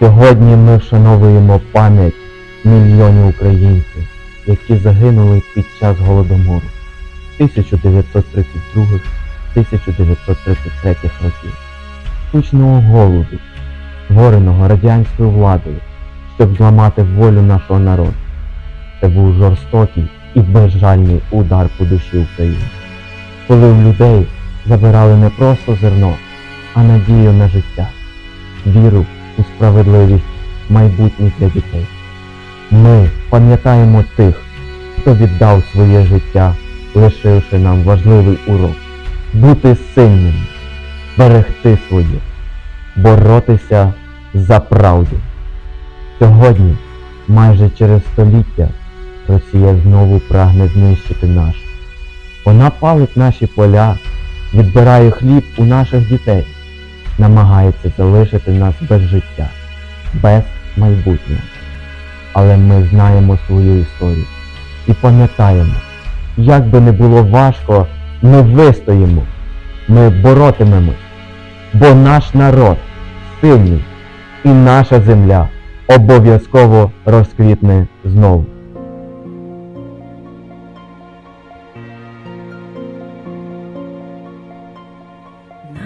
Сьогодні ми вшановуємо пам'ять мільйонів українців, які загинули під час голодомору 1932-1933 років, штучного голоду, створеного радянською владою, щоб зламати волю нашого народу. Це був жорстокий і безжальний удар по душі України, коли в людей забирали не просто зерно, а надію на життя, віру у справедливість майбутнє для дітей. Ми пам'ятаємо тих, хто віддав своє життя, лишивши нам важливий урок бути сильними, берегти своє, боротися за правду. Сьогодні, майже через століття, Росія знову прагне знищити наш. Вона палить наші поля, відбирає хліб у наших дітей, намагається залишити нас без життя, без майбутнього. Але ми знаємо свою історію і пам'ятаємо, як би не було важко, ми вистоїмо, ми боротимемось, бо наш народ сильний і наша земля обов'язково розквітне знову.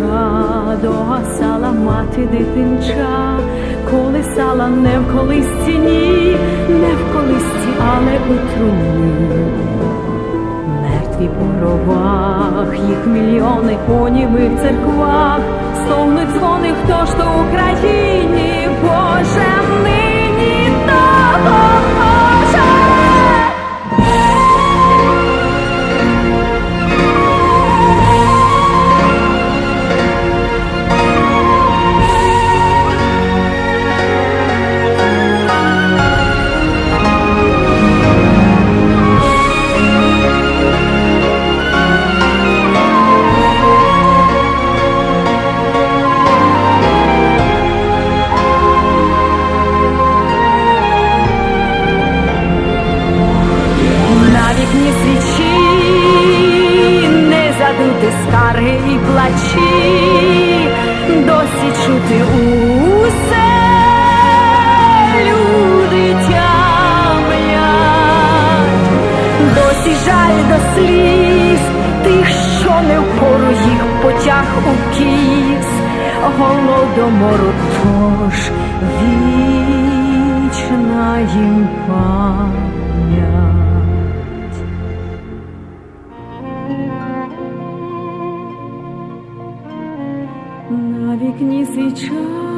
Свіча догасала мати дитинча, колисала не в колисці, ні, не в колисці, але у труні. Мертві по ровах, їх мільйони поніми в церквах, стогнуть дзвони, хто ж то в Україні, Боже, жаль до сліз тих, що не впору їх потяг у кіс, голодомору тож вічна їм пам'ять. На вікні свіча.